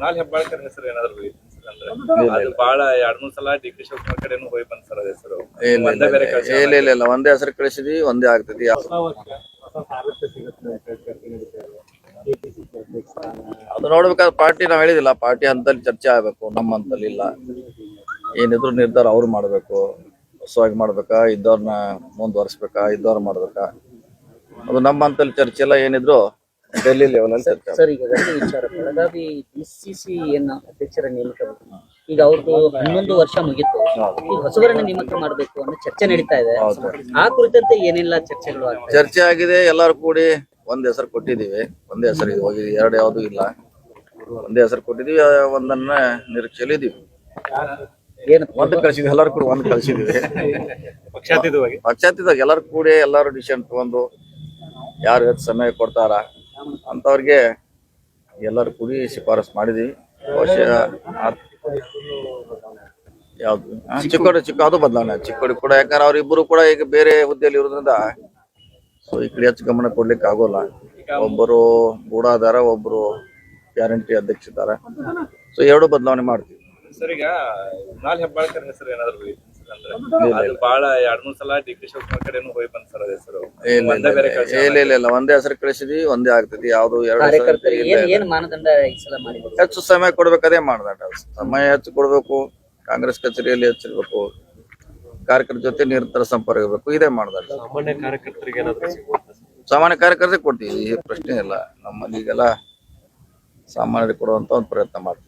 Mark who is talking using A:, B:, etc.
A: ನಾಲ್ ಹೆಬ್ಬಾಳ್ಕರ್ ಹೆಸರು ಏನಾದ್ರು ಹೋಗಿತ್ತು ಅಂದ್ರೆ? ಅದು ಬಹಳ ಎರಡ್ ಮೂರ್ ಸಲ ಡಿ ಕೆ ಶಿವಕುಮಾರ್ ಕಡೆನೂ ಹೋಗಿ ಬಂದ್ ಸರ್ ಹೆಸರು
B: ಇಲ್ಲ
A: ಒಂದೇ ಬೇರೆ
B: ಇಲ್ಲ. ಇಲ್ಲ ಇಲ್ಲ ಇಲ್ಲ. ಒಂದೇ ಹೆಸರು ಕಳಿಸಿದ್ವಿ ಒಂದೇ ಆಗ್ತೈತಿ ಅದು ನೋಡ್ಬೇಕಾದ್ರೆ ಪಾರ್ಟಿ ನಾವ್ ಹೇಳಿದಿಲ್ಲ. ಪಾರ್ಟಿ ಹಂತಲ್ಲಿ ಚರ್ಚೆ ಆಗ್ಬೇಕು. ನಮ್ಮ ಹಂತಲ್ಲಿ ಇಲ್ಲ. ಏನಿದ್ರು ನಿರ್ಧಾರ ಅವ್ರು ಮಾಡ್ಬೇಕು. ಹೊಸವಾಗಿ ಮಾಡ್ಬೇಕಾ? ಇದ್ದವ್ರನ್ನ ಮುಂದುವರ್ಸ್ಬೇಕಾ? ಇದ್ದವ್ರ ಮಾಡ್ಬೇಕಾ? ಅದು ನಮ್ಮ ಹಂತಲ್ಲಿ ಚರ್ಚೆ ಎಲ್ಲ ಏನಿದ್ರು ಡೆಲ್ಲಿ ಲೆವೆಲ್ ಅಂತ ಚರ್ಚೆ
C: ಸರ್ ಈಗ ಒಂದು ವಿಚಾರ ಬೆಳಗಾವಿ ಬಿಸಿಸಿ ಏನ ಅಧ್ಯಕ್ಷರ ನೇಮಕ ಈಗ ಅವ್ರದ್ದು ಹನ್ನೊಂದು ವರ್ಷ ಮುಗಿತು. ಈಗ ಹೊಸಬರನ್ನ ನೇಮಕ ಮಾಡಬೇಕು ಅನ್ನೋ ಚರ್ಚೆ ನಡೀತಾ ಇದೆ. ಆ ಕುರಿತಂತೆ ಏನೆಲ್ಲ ಚರ್ಚೆಗಳು ಆಗ್ತವೆ
B: ಚರ್ಚೆ ಆಗಿದೆ. ಎಲ್ಲಾರು ಕೂಡಿ ಒಂದ್ ಹೆಸರು ಕೊಟ್ಟಿದೀವಿ ಒಂದೇ ಹೆಸರು ಹೋಗಿ ಎರಡು ಯಾವ್ದು ಇಲ್ಲ. ಒಂದೇ ಹೆಸರು ಕೊಟ್ಟಿದೀವಿ ಆ ಒಂದನ್ನ ನಿರೀಕ್ಷೆಯಲ್ಲಿ ಇದೀವಿ.
C: ಏನು
B: ಒಂದ್ ಕಳ್ಸಿದ್ವಿ. ಎಲ್ಲಾರು ಕೂಡ ಒಂದ್ ಕಳ್ಸಿದೀವಿ
A: ಪಕ್ಷಾತೀತವಾಗಿ.
B: ಪಕ್ಷಾತೀತವಾಗಿ ಎಲ್ಲಾರು ಕೂಡಿ ಎಲ್ಲಾರು ಡಿಸಿಷನ್ ತಗೊಂಡು ಯಾರು ಹೆಚ್ಚು ಸಮಯ ಕೊಡ್ತಾರ? ಅಂತವ್ರಿಗೆ ಎಲ್ಲರೂ ಕೂಡಿ ಶಿಫಾರಸ್ ಬಹುಶಃ ಆ- ಯಾವ್ದು? ಚಿಕ್ಕೋಡಿ. ಚಿಕ್ಕ ಅದು ಬದಲಾವಣೆ. ಚಿಕ್ಕೋಡಿ ಕೂಡ ಯಾಕಂದ್ರೆ ಅವರಿಬ್ಬರು ಕೂಡ ಈಗ ಬೇರೆ ಹುದ್ದೆಯಲ್ಲಿ ಇರೋದ್ರಿಂದ ಸೊ ಈ ಕಡೆ ಹೆಚ್ಚು ಗಮನ ಕೊಡ್ಲಿಕ್ಕೆ ಆಗೋಲ್ಲ. ಒಬ್ಬರು ಗೂಡಾದಾರ ಒಬ್ರು ಗ್ಯಾರಂಟಿ ಅಧ್ಯಕ್ಷ ಇದ್ದಾರೆ. ಸೊ ಎರಡು ಬದಲಾವಣೆ ಮಾಡ್ತೀವಿ.
A: ಸರ್ ಈಗ ನಾಲ್ ಹೆಬ್ಬಾಳ್ಕರ್ ಹೆಸರು ಏನಾದ್ರು ಅದು ಬಹಳ ಎರಡ್ ಮೂರ್ ಸಲ ಡಿ ಕೆ ಶಿವಕುಮಾರ್ ಕಡೆನೂ ಹೋಗಿ ಬಂದ್ ಸರ್ ಅದ್ ಹೆಸರು
B: ಇಲ್ಲ
A: ಒಂದೇ ಬೇರೆ ಕಳ್ಸಿ
B: ಇಲ್ಲ ಇಲ್ಲ ಇಲ್ಲ ಒಂದೇ ಹೆಸರು ಕಳಿಸಿದ್ವಿ ಒಂದೇ ಆಗ್ತೈತಿ ಯಾವ್ದು ಎರಡು
C: ಮಾನದಂಡ ಈ ಸಲ ಮಾಡಿದ್ರು?
B: ಹೆಚ್ಚು ಸಮಯ ಕೊಡ್ಬೇಕು ಅದೇ ಮಾಡ್ದಾಟ. ಸಮಯ ಹೆಚ್ಚು ಕೊಡ್ಬೇಕು ಕಾಂಗ್ರೆಸ್ ಕಚೇರಿಯಲ್ಲಿ ಹೆಚ್ಚಿರ್ಬೇಕು ಕಾರ್ಯಕರ್ತರ ಜೊತೆ ನಿರಂತರ ಸಂಪರ್ಕ ಇರಬೇಕು ಇದೇ ಮಾಡ್ದಾಟ.
A: ಸಾಮಾನ್ಯ ಕಾರ್ಯಕರ್ತರಿಗೆ ಏನಾದ್ರು
B: ಸಾಮಾನ್ಯ ಕಾರ್ಯಕರ್ತರಿಗೆ ಕೊಡ್ತೀವಿ ಈ ಪ್ರಶ್ನೆ ಇಲ್ಲ. ನಮ್ಮಲ್ಲಿ ಈಗೆಲ್ಲ ಸಾಮಾನ್ಯರಿಗೆ ಕೊಡುವಂತ ಒಂದು ಪ್ರಯತ್ನ ಮಾಡ್ತೀವಿ.